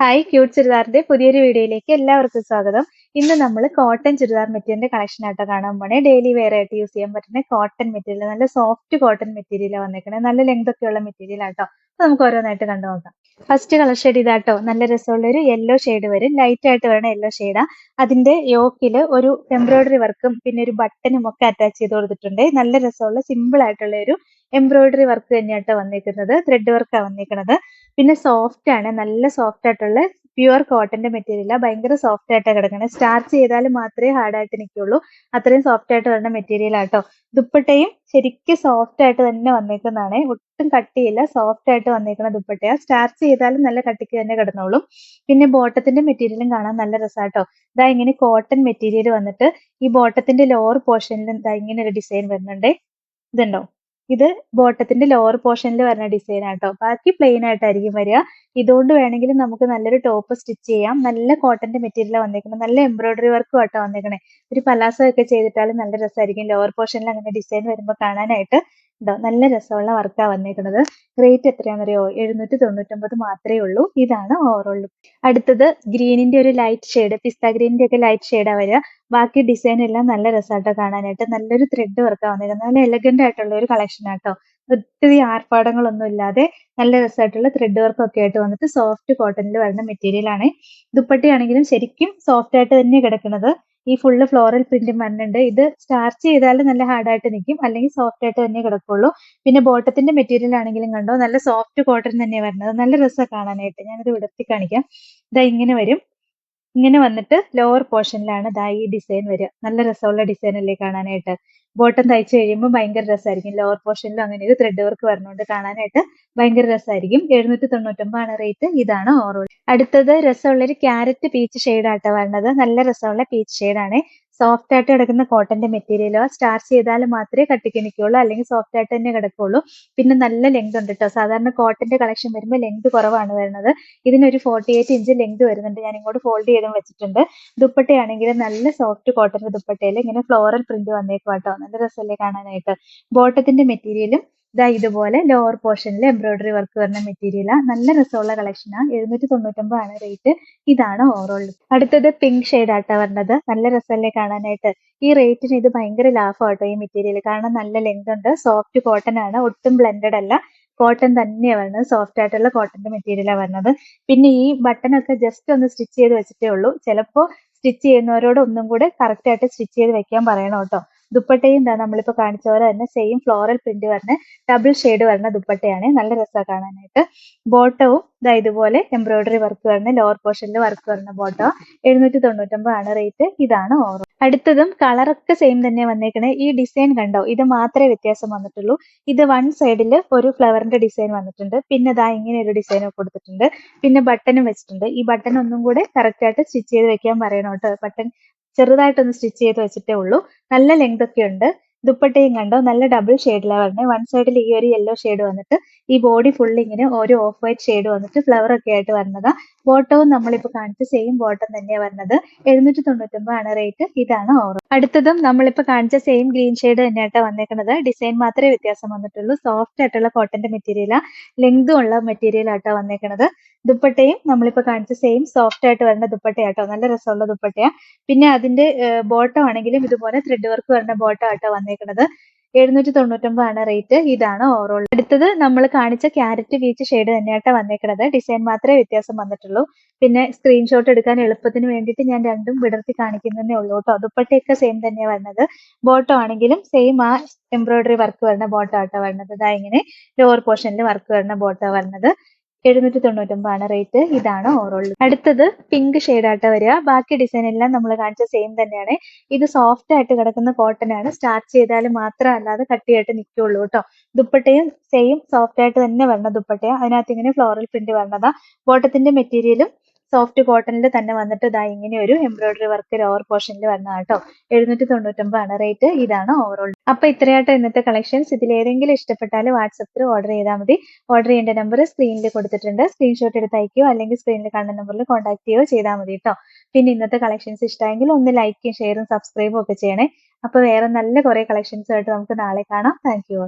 Hi cute ചുരിദാറിന്റെ പുതിയൊരു വീഡിയോയിലേക്ക് എല്ലാവർക്കും സ്വാഗതം. ഇന്ന് നമ്മൾ കോട്ടൺ ചുരിദാർ മെറ്റീരിയലിന്റെ കളക്ഷൻ ആയിട്ട് കാണാൻ പോണേ. ഡെയിലി വെയർ ആയിട്ട് യൂസ് ചെയ്യാൻ പറ്റുന്ന കോട്ടൺ മെറ്റീരിയൽ നല്ല സോഫ്റ്റ് കോട്ടൺ മെറ്റീരിയൽ വന്നേക്കണേ. നല്ല ലെങ്ത് ഒക്കെ ഉള്ള മെറ്റീരിയൽ ആട്ടോ. നമുക്ക് ഓരോന്നായിട്ട് കണ്ടു നോക്കാം. ഫസ്റ്റ് കളർ ഷെയ്ഡ് ഇതാട്ടോ. നല്ല രസമുള്ള ഒരു യെല്ലോ ഷെയ്ഡ് വരും. ലൈറ്റ് ആയിട്ട് വരുന്ന യെല്ലോ ഷെയ്ഡാ അതിന്റെ യോക്കിൽ ഒരു എംബ്രോയിഡറി വർക്കും പിന്നെ ഒരു ബട്ടനും ഒക്കെ അറ്റാച്ച് ചെയ്ത് കൊടുത്തിട്ടുണ്ട്. നല്ല രസമുള്ള സിമ്പിൾ ആയിട്ടുള്ള ഒരു എംബ്രോയിഡറി വർക്ക് തന്നെയാട്ടോ വന്നിരിക്കുന്നത് ത്രെഡ് വർക്കാണ് വന്നേക്കുന്നത് പിന്നെ സോഫ്റ്റ് ആണ്. നല്ല സോഫ്റ്റ് ആയിട്ടുള്ള പ്യുവർ കോട്ടന്റെ മെറ്റീരിയൽ ഭയങ്കര സോഫ്റ്റ് ആയിട്ടാണ് കിടക്കുന്നത് സ്റ്റാർച്ച് ചെയ്താൽ മാത്രമേ ഹാർഡ് ആയിട്ട് നിൽക്കുള്ളൂ അത്രയും സോഫ്റ്റ് ആയിട്ട് വരുന്ന മെറ്റീരിയൽ ആട്ടോ ദുപ്പട്ടയും ശരിക്കും സോഫ്റ്റ് ആയിട്ട് തന്നെ വന്നേക്കുന്നതാണ്. ഒട്ടും കട്ടിയില്ല സോഫ്റ്റ് ആയിട്ട് വന്നേക്കുന്ന ദുപ്പട്ടയാ. സ്റ്റാർച്ച് ചെയ്താലും നല്ല കട്ടിക്ക് തന്നെ കിടന്നോളും. പിന്നെ ബോട്ടത്തിന്റെ മെറ്റീരിയലും കാണാൻ നല്ല രസമാട്ടോ ഇതാ ഇങ്ങനെ കോട്ടൺ മെറ്റീരിയൽ വന്നിട്ട് ഈ ബോട്ടത്തിന്റെ ലോവർ പോർഷനിൽ ഇതാ ഇങ്ങനെ ഒരു ഡിസൈൻ വരുന്നുണ്ട്. ഇതുണ്ടോ? ഇത് ബോട്ടത്തിന്റെ ലോവർ പോർഷനിൽ വരുന്ന ഡിസൈൻ ആട്ടോ. ബാക്കി പ്ലെയിൻ ആയിട്ടായിരിക്കും വരിക. ഇതുകൊണ്ട് വേണമെങ്കിൽ നമുക്ക് നല്ലൊരു ടോപ്പ് സ്റ്റിച്ച് ചെയ്യാം. നല്ല കോട്ടന്റെ മെറ്റീരിയൽ വന്നേക്കണം. നല്ല എംബ്രോയിഡറി വർക്കും ആട്ടോ വന്നേക്കണേ. ഒരു പലാസോ ഒക്കെ ചെയ്തിട്ടാലും നല്ല രസമായിരിക്കും ലോവർ പോർഷനിൽ അങ്ങനെ ഡിസൈൻ വരുമ്പോൾ കാണാനായിട്ട്. നല്ല രസമുള്ള വർക്കാ വന്നേക്കുന്നത് റേറ്റ് എത്രയാണെന്നറിയോ? എഴുന്നൂറ്റി തൊണ്ണൂറ്റൊമ്പത് മാത്രമേ ഉള്ളൂ. ഇതാണ് ലുക്ക് അടുത്തത് ഗ്രീനിന്റെ ഒരു ലൈറ്റ് ഷെയ്ഡ് പിസ്ത ഗ്രീനിന്റെ ഒക്കെ ലൈറ്റ് ഷെയ്ഡാ വരിക. ബാക്കി ഡിസൈൻ എല്ലാം നല്ല രസമായിട്ടോ കാണാനായിട്ട്. നല്ലൊരു ത്രെഡ് വർക്കാ വന്നേക്കുന്നത് നല്ല എലഗന്റ് ആയിട്ടുള്ള ഒരു കളക്ഷൻ ആട്ടോ. ഒത്തിരി ആർപ്പാടങ്ങളൊന്നും ഇല്ലാതെ നല്ല രസമായിട്ടുള്ള ത്രെഡ് വർക്ക് ഒക്കെ ആയിട്ട് വന്നിട്ട് സോഫ്റ്റ് കോട്ടണിൽ വരുന്ന മെറ്റീരിയൽ ആണ്. ദുപ്പട്ടയാണെങ്കിലും ശരിക്കും സോഫ്റ്റ് ആയിട്ട് തന്നെ കിടക്കുന്നത് ഈ ഫുള്ള് ഫ്ലോറൽ പ്രിന്റും വന്നിട്ടുണ്ട്. ഇത് സ്റ്റാർച്ച് ചെയ്താൽ നല്ല ഹാർഡ് ആയിട്ട് നിൽക്കും അല്ലെങ്കിൽ സോഫ്റ്റ് ആയിട്ട് തന്നെ കിടക്കുള്ളൂ. പിന്നെ ബോട്ടത്തിന്റെ മെറ്റീരിയൽ ആണെങ്കിലും കണ്ടോ? നല്ല സോഫ്റ്റ് കോട്ടൺ തന്നെയാണ് വരുന്നത്. നല്ല രസമാണ് കാണാനായിട്ട്. ഞാനിത് വിടർത്തി കാണിക്കാം. ഇതാ ഇങ്ങനെ വരും. ഇങ്ങനെ വന്നിട്ട് ലോവർ പോർഷനിലാണ് ദാ ഈ ഡിസൈൻ വരിക. നല്ല രസമുള്ള ഡിസൈൻ അല്ലേ കാണാനായിട്ട്. ബോട്ടം തയ്ച്ചു കഴിയുമ്പോൾ ഭയങ്കര രസമായിരിക്കും ലോവർ പോർഷനിലും അങ്ങനെ ഒരു ത്രെഡ് വർക്ക് വരുന്നുണ്ട് കാണാനായിട്ട്. ഭയങ്കര രസമായിരിക്കും എഴുന്നൂറ്റി തൊണ്ണൂറ്റൊമ്പതാണ് റേറ്റ് ഇതാണ് ഓറോൾ അടുത്തത് രസമുള്ളൊരു ക്യാരറ്റ് പീച്ച് ഷെയ്ഡാട്ടോ വരണത്. നല്ല രസമുള്ള പീച്ച് ഷെയ്ഡാണ് സോഫ്റ്റ് ആയിട്ട് കിടക്കുന്ന കോട്ടന്റെ മെറ്റീരിയലോ സ്റ്റാർച്ച് ചെയ്താൽ മാത്രമേ കട്ടിക്ക് നിൽക്കുള്ളൂ അല്ലെങ്കിൽ സോഫ്റ്റ് ആയിട്ട് തന്നെ കിടക്കുള്ളൂ. പിന്നെ നല്ല ലെങ്ത് ഉണ്ട് കേട്ടോ സാധാരണ കോട്ടന്റെ കളക്ഷൻ വരുമ്പോൾ ലെങ്ത് കുറവാണ് വരുന്നത്. ഇതിനൊരു ഫോർട്ടി എയ്റ്റ് ഇഞ്ച് ലെങ്ത് വരുന്നുണ്ട്. ഞാൻ ഇങ്ങോട്ട് ഫോൾഡ് ചെയ്തും വെച്ചിട്ടുണ്ട്. ദുപ്പട്ടയാണെങ്കിൽ നല്ല സോഫ്റ്റ് കോട്ടന്റെ ദുപ്പട്ടയിൽ ഇങ്ങനെ ഫ്ലോറൽ പ്രിന്റ് വന്നേക്കും കേട്ടോ നല്ല രസമല്ലേ കാണാനായിട്ട്. ബോട്ടത്തിന്റെ മെറ്റീരിയലും ഇതാ ഇതുപോലെ ലോവർ പോർഷനിൽ എംബ്രോയിഡറി വർക്ക് വരുന്ന മെറ്റീരിയലാ നല്ല രസമുള്ള കളക്ഷനാണ് എഴുന്നൂറ്റി തൊണ്ണൂറ്റൊമ്പതാണ് റേറ്റ് ഇതാണ് ഓവറോൾ അടുത്തത് പിങ്ക് ഷെയ്ഡ് ആട്ടാ വരുന്നത്. നല്ല രസമല്ലേ കാണാനായിട്ട്? ഈ റേറ്റിന് ഇത് ഭയങ്കര ലാഭമാട്ടോ ഈ മെറ്റീരിയൽ കാരണം നല്ല ലെങ്ത് ഉണ്ട്. സോഫ്റ്റ് കോട്ടൺ ആണ്. ഒട്ടും ബ്ലെൻഡഡ് അല്ല. കോട്ടൺ തന്നെയാണ് വരുന്നത്. സോഫ്റ്റ് ആയിട്ടുള്ള കോട്ടന്റെ മെറ്റീരിയലാണ് വരുന്നത്. പിന്നെ ഈ ബട്ടണൊക്കെ ജസ്റ്റ് ഒന്ന് സ്റ്റിച്ച് ചെയ്ത് വെച്ചിട്ടേ ഉള്ളൂ. ചിലപ്പോ സ്റ്റിച്ച് ചെയ്യുന്നവരോട് ഒന്നും കൂടെ കറക്റ്റ് ആയിട്ട് സ്റ്റിച്ച് ചെയ്ത് വെക്കാൻ പറയണം കേട്ടോ. ദുപ്പട്ടയും എന്താ നമ്മളിപ്പോ കാണിച്ച പോലെ തന്നെ സെയിം ഫ്ലോറൽ പ്രിന്റ് വരുന്ന ഡബിൾ ഷെയ്ഡ് വരുന്ന ദുപ്പട്ടയാണ്. നല്ല രസമാണ് കാണാനായിട്ട്. ബോട്ടവും ഇതാ ഇതുപോലെ എംബ്രോയിഡറി വർക്ക് വരുന്ന ലോവർ പോർഷനിൽ വർക്ക് വരുന്ന ബോട്ടോ എഴുന്നൂറ്റി ആണ് റേറ്റ് ഇതാണ് ഓറോ അടുത്തതും കളറൊക്കെ സെയിം തന്നെ വന്നേക്കണേ. ഈ ഡിസൈൻ കണ്ടോ? ഇത് മാത്രമേ വ്യത്യാസം വന്നിട്ടുള്ളൂ. ഇത് വൺ സൈഡിൽ ഒരു ഫ്ലവറിന്റെ ഡിസൈൻ വന്നിട്ടുണ്ട്. പിന്നെ ഇതാ ഇങ്ങനെ ഒരു ഡിസൈൻ കൊടുത്തിട്ടുണ്ട്. പിന്നെ ബട്ടനും വെച്ചിട്ടുണ്ട്. ഈ ബട്ടൺ ഒന്നും കൂടെ കറക്റ്റ് ആയിട്ട് സ്റ്റിച്ച് ചെയ്ത് വെക്കാൻ പറയണം കേട്ടോ. ബട്ടൺ ചെറുതായിട്ടൊന്ന് സ്റ്റിച്ച് ചെയ്ത് വെച്ചിട്ടേ ഉള്ളൂ. നല്ല ലെങ്ത് ഒക്കെ ഉണ്ട്. ദുപ്പട്ടയും കണ്ടോ? നല്ല ഡബിൾ ഷെയ്ഡിലാണ് വരുന്നത് വൺ സൈഡിൽ ഈ ഒരു യെല്ലോ ഷെയ്ഡ് വന്നിട്ട് ഈ ബോഡി ഫുൾ ഇങ്ങനെ ഒരു ഓഫ് വൈറ്റ് ഷെയ്ഡ് വന്നിട്ട് ഫ്ലവർ ഒക്കെ ആയിട്ട് വരുന്നതാ ബോട്ടവും നമ്മളിപ്പോൾ കാണിച്ച സെയിം ബോട്ടം തന്നെയാണ് വരുന്നത് എഴുന്നൂറ്റി തൊണ്ണൂറ്റൊമ്പതാണ് റേറ്റ് ഇതാണ് ഓവർ അടുത്തതും നമ്മളിപ്പോൾ കാണിച്ച സെയിം ഗ്രീൻ ഷെയ്ഡ് തന്നെയായിട്ട് വന്നേക്കുന്നത് ഡിസൈൻ മാത്രമേ വ്യത്യാസം വന്നിട്ടുള്ളൂ. സോഫ്റ്റ് ആയിട്ടുള്ള കോട്ടന്റെ മെറ്റീരിയലാ ലെങ്തും ഉള്ള മെറ്റീരിയൽ ആയിട്ടാണ് വന്നേക്കുന്നത് ദുപ്പട്ടയും നമ്മളിപ്പോ കാണിച്ച സെയിം സോഫ്റ്റ് ആയിട്ട് വരുന്ന ദുപ്പട്ടയാട്ടോ. നല്ല രസമുള്ള ദുപ്പട്ടയാ. പിന്നെ അതിന്റെ ബോട്ടം ആണെങ്കിലും ഇതുപോലെ ത്രെഡ് വർക്ക് വരുന്ന ബോട്ടം ആട്ടോ വന്നേക്കുന്നത് എഴുന്നൂറ്റി തൊണ്ണൂറ്റൊമ്പതാണ് റേറ്റ് ഇതാണ് ഓവറോൾ അടുത്തത് നമ്മൾ കാണിച്ച ക്യാരറ്റ് ബീച്ച് ഷെയ്ഡ് തന്നെയായിട്ട് വന്നേക്കുന്നത് ഡിസൈൻ മാത്രമേ വ്യത്യാസം വന്നിട്ടുള്ളൂ. പിന്നെ സ്ക്രീൻഷോട്ട് എടുക്കാൻ എളുപ്പത്തിന് വേണ്ടിയിട്ട് ഞാൻ രണ്ടും വിടർത്തി കാണിക്കുന്നതേ ഉള്ളൂ കേട്ടോ. ദുപ്പട്ടയൊക്കെ സെയിം തന്നെയാണ് വരുന്നത് ബോട്ടം ആണെങ്കിലും സെയിം ആ എംബ്രോയിഡറി വർക്ക് വരുന്ന ബോട്ടം ആട്ടോ വരുന്നത് ഇതാ ഇങ്ങനെ ലോവർ പോർഷനിൽ വർക്ക് വരുന്ന ബോട്ടോ വരുന്നത് എഴുന്നൂറ്റി തൊണ്ണൂറ്റൊമ്പതാണ് റേറ്റ് ഇതാണ് ഓവറോൾ അടുത്തത് പിങ്ക് ആയിട്ട് വരിക. ബാക്കി ഡിസൈൻ എല്ലാം നമ്മൾ കാണിച്ച സെയിം തന്നെയാണ്. ഇത് സോഫ്റ്റ് ആയിട്ട് കിടക്കുന്ന കോട്ടൺ ആണ്. സ്റ്റാർച്ച് ചെയ്താൽ മാത്രം അല്ലാതെ കട്ടിയായിട്ട് നിൽക്കുള്ളൂ കേട്ടോ ദുപ്പട്ടയും സെയിം സോഫ്റ്റ് ആയിട്ട് തന്നെ വരണം ദുപ്പട്ടയും. അതിനകത്ത് ഇങ്ങനെ ഫ്ലോറൽ പ്രിന്റ് വരണതാ. ബോട്ടത്തിന്റെ മെറ്റീരിയലും സോഫ്റ്റ് കോട്ടണിൽ തന്നെ വന്നിട്ട് ഇതാ ഇങ്ങനെ ഒരു എംബ്രോയിഡറി വർക്ക് ലോവർ പോർഷനിൽ വന്ന കേട്ടോ എഴുന്നൂറ്റി തൊണ്ണൂറ്റൊമ്പതാണ് റേറ്റ് ഇതാണ് ഓവറോൾ അപ്പൊ ഇത്രയായിട്ട് ഇന്നത്തെ കളക്ഷൻസ് ഇതിൽ ഏതെങ്കിലും ഇഷ്ടപ്പെട്ടാൽ വാട്സപ്പിൽ ഓർഡർ ചെയ്താൽ മതി. ഓർഡർ ചെയ്യേണ്ട നമ്പർ സ്ക്രീനിൽ കൊടുത്തിട്ടുണ്ട്. സ്ക്രീൻഷോട്ട് എടുത്ത് അയക്കുകയോ അല്ലെങ്കിൽ സ്ക്രീനിൽ കാണുന്ന നമ്പറിൽ കോൺടാക്ട് ചെയ്യുകയോ ചെയ്താൽ മതി കേട്ടോ പിന്നെ ഇന്നത്തെ കളക്ഷൻസ് ഇഷ്ടമെങ്കിൽ ഒന്ന് ലൈക്കും ഷെയറും സബ്സ്ക്രൈബും ഒക്കെ ചെയ്യണേ. അപ്പൊ വേറെ നല്ല കുറെ കളക്ഷൻസ് ആയിട്ട് നമുക്ക് നാളെ കാണാം. Thank you